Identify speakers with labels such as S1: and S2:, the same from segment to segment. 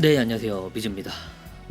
S1: 네 안녕하세요. 미즈입니다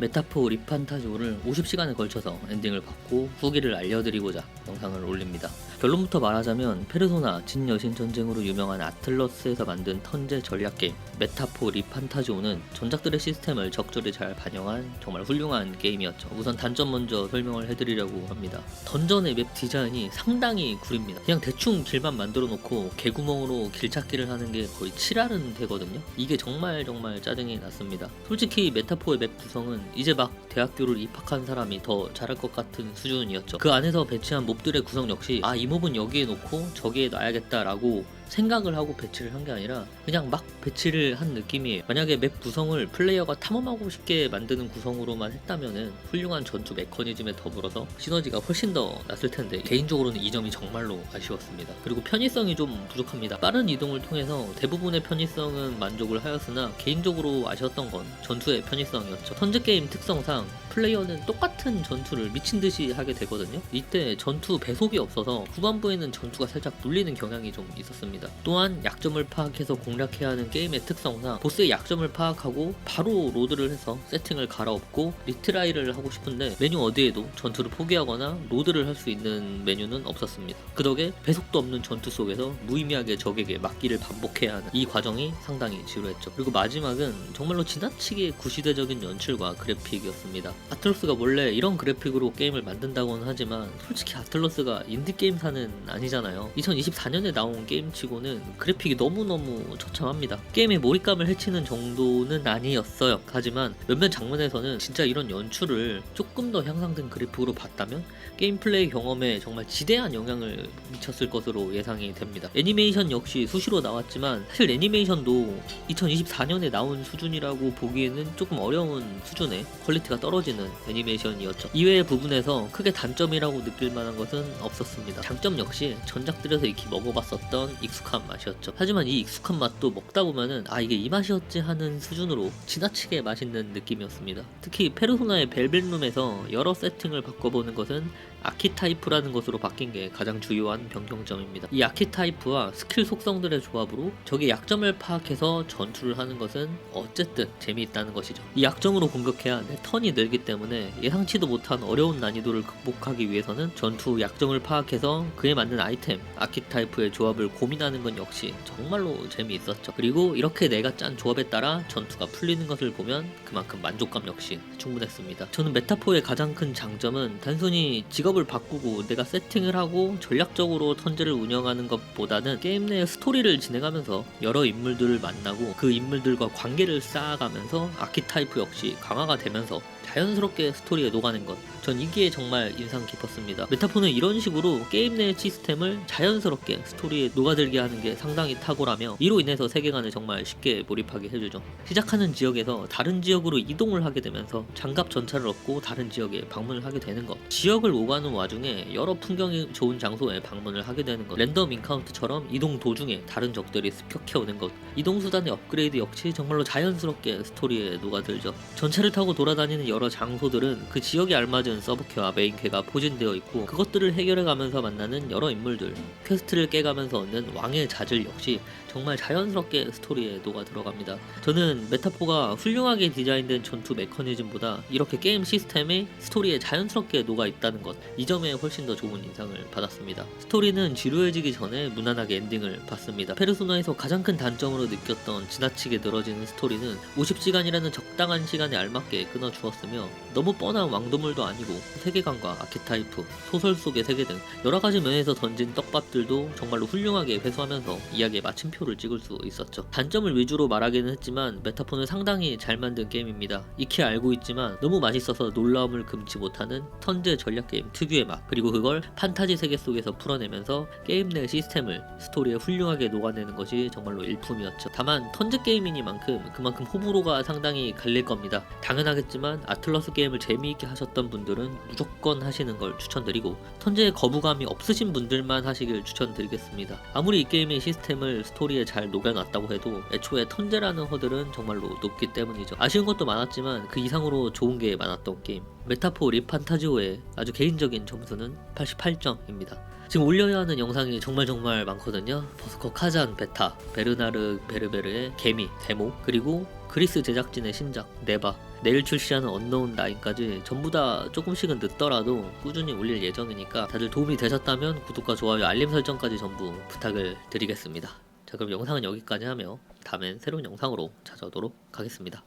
S1: 메타포 리판타지오를 50시간에 걸쳐서 엔딩을 받고 후기를 알려드리고자 영상을 올립니다. 결론부터 말하자면 페르소나 진여신 전쟁으로 유명한 아틀러스에서 만든 턴제 전략 게임 메타포 리판타지오는 전작들의 시스템을 적절히 잘 반영한 정말 훌륭한 게임이었죠. 우선 단점 먼저 설명을 해드리려고 합니다. 던전의 맵 디자인이 상당히 구립니다. 그냥 대충 길만 만들어 놓고 개구멍으로 길 찾기를 하는 게 거의 7할은 되거든요. 이게 정말 정말 짜증이 났습니다. 솔직히 메타포의 맵 구성은 이제 막 대학교를 입학한 사람이 더 잘할 것 같은 수준이었죠. 그 안에서 배치한 몹들의 구성 역시 아 이 몹은 여기에 놓고 저기에 놔야겠다라고 생각을 하고 배치를 한 게 아니라 그냥 막 배치를 한 느낌이에요. 만약에 맵 구성을 플레이어가 탐험하고 싶게 만드는 구성으로만 했다면은 훌륭한 전투 메커니즘에 더불어서 시너지가 훨씬 더 났을 텐데 개인적으로는 이 점이 정말로 아쉬웠습니다. 그리고 편의성이 좀 부족합니다. 빠른 이동을 통해서 대부분의 편의성은 만족을 하였으나 개인적으로 아쉬웠던 건 전투의 편의성이었죠. 턴제 게임 특성상 플레이어는 똑같은 전투를 미친 듯이 하게 되거든요. 이때 전투 배속이 없어서 후반부에는 전투가 살짝 눌리는 경향이 좀 있었습니다. 또한 약점을 파악해서 공략해야 하는 게임의 특성상 보스의 약점을 파악하고 바로 로드를 해서 세팅을 갈아엎고 리트라이를 하고 싶은데 메뉴 어디에도 전투를 포기하거나 로드를 할 수 있는 메뉴는 없었습니다. 그 덕에 배속도 없는 전투 속에서 무의미하게 적에게 맞기를 반복해야 하는 이 과정이 상당히 지루했죠. 그리고 마지막은 정말로 지나치게 구시대적인 연출과 그래픽이었습니다. 아틀러스가 원래 이런 그래픽으로 게임을 만든다고는 하지만 솔직히 아틀러스가 인디게임사는 아니잖아요. 2024년에 나온 게임치고 는 그래픽이 너무너무 처참합니다. 게임의 몰입감을 해치는 정도는 아니었어요. 하지만 몇몇 장면에서는 진짜 이런 연출을 조금 더 향상된 그래픽으로 봤다면 게임 플레이 경험에 정말 지대한 영향을 미쳤을 것으로 예상이 됩니다. 애니메이션 역시 수시로 나왔지만 사실 애니메이션도 2024년에 나온 수준이라고 보기에는 조금 어려운 수준의 퀄리티가 떨어지는 애니메이션이었죠. 이외의 부분에서 크게 단점이라고 느낄 만한 것은 없었습니다. 장점 역시 전작들에서 익히 먹어봤었던 익숙 한 맛이었죠. 하지만 이 익숙한 맛도 먹다 보면은 아 이게 이 맛이었지 하는 수준으로 지나치게 맛있는 느낌이었습니다. 특히 페르소나의 벨벳룸에서 여러 세팅을 바꿔보는 것은 아키타이프라는 것으로 바뀐 게 가장 주요한 변경점입니다. 이 아키타이프와 스킬 속성들의 조합으로 적의 약점을 파악해서 전투를 하는 것은 어쨌든 재미있다는 것이죠. 이 약점으로 공격해야 내 턴이 늘기 때문에 예상치도 못한 어려운 난이도를 극복하기 위해서는 전투 약점을 파악해서 그에 맞는 아이템, 아키타이프의 조합을 고민 하는 건 역시 정말로 재미있었죠. 그리고 이렇게 내가 짠 조합에 따라 전투가 풀리는 것을 보면 그만큼 만족감 역시 충분했습니다. 저는 메타포의 가장 큰 장점은 단순히 직업을 바꾸고 내가 세팅을 하고 전략적으로 턴제를 운영하는 것보다는 게임 내 스토리를 진행하면서 여러 인물들을 만나고 그 인물들과 관계를 쌓아가면서 아키타이프 역시 강화가 되면서 자연스럽게 스토리에 녹아낸 것. 전 이게 정말 인상 깊었습니다. 메타포는 이런 식으로 게임 내 시스템을 자연스럽게 스토리에 녹아들게 하는 게 상당히 탁월하며 이로 인해서 세계관에 정말 쉽게 몰입하게 해주죠. 시작하는 지역에서 다른 지역으로 이동을 하게 되면서 장갑 전차를 얻고 다른 지역에 방문을 하게 되는 것. 지역을 오가는 와중에 여러 풍경이 좋은 장소에 방문을 하게 되는 것. 랜덤 인카운트처럼 이동 도중에 다른 적들이 습격해 오는 것. 이동 수단의 업그레이드 역시 정말로 자연스럽게 스토리에 녹아들죠. 전차를 타고 돌아다니는 여러 장소들은 그 지역에 알맞은 서브캐와 메인캐가 포진되어 있고 그것들을 해결해가면서 만나는 여러 인물들 퀘스트를 깨가면서 얻는 왕의 자질 역시 정말 자연스럽게 스토리에 녹아 들어갑니다. 저는 메타포가 훌륭하게 디자인된 전투 메커니즘보다 이렇게 게임 시스템에 스토리에 자연스럽게 녹아 있다는 것 이 점에 훨씬 더 좋은 인상을 받았습니다. 스토리는 지루해지기 전에 무난하게 엔딩을 봤습니다. 페르소나에서 가장 큰 단점으로 느꼈던 지나치게 늘어지는 스토리는 50시간이라는 적당한 시간에 알맞게 끊어주었 으며 너무 뻔한 왕도물도 아니고 세계관과 아키타이프, 소설 속의 세계 등 여러 가지 면에서 던진 떡밥들도 정말로 훌륭하게 회수하면서 이야기의 마침표를 찍을 수 있었죠. 단점을 위주로 말하기는 했지만 메타폰은 상당히 잘 만든 게임입니다. 익히 알고 있지만 너무 맛있어서 놀라움을 금치 못하는 턴제 전략 게임 특유의 맛 그리고 그걸 판타지 세계 속에서 풀어내면서 게임 내 시스템을 스토리에 훌륭하게 녹아내는 것이 정말로 일품이었죠. 다만 턴제 게임이니만큼 그만큼 호불호가 상당히 갈릴 겁니다. 당연하겠지만 아틀러스 게임을 재미있게 하셨던 분들은 무조건 하시는 걸 추천드리고 턴제에 거부감이 없으신 분들만 하시길 추천드리겠습니다. 아무리 이 게임의 시스템을 스토리에 잘 녹여놨다고 해도 애초에 턴제라는 허들은 정말로 높기 때문이죠. 아쉬운 것도 많았지만 그 이상으로 좋은 게 많았던 게임. 메타포 리판타지오의 아주 개인적인 점수는 88점입니다. 지금 올려야 하는 영상이 정말 정말 많거든요. 버스커 카잔 베타, 베르나르 베르베르의 개미 데모, 그리고 그리스 제작진의 신작 네바, 내일 출시하는 언노운 나인까지 전부 다 조금씩은 늦더라도 꾸준히 올릴 예정이니까 다들 도움이 되셨다면 구독과 좋아요, 알림 설정까지 전부 부탁을 드리겠습니다. 자 그럼 영상은 여기까지 하며 다음엔 새로운 영상으로 찾아오도록 하겠습니다.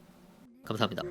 S1: 감사합니다.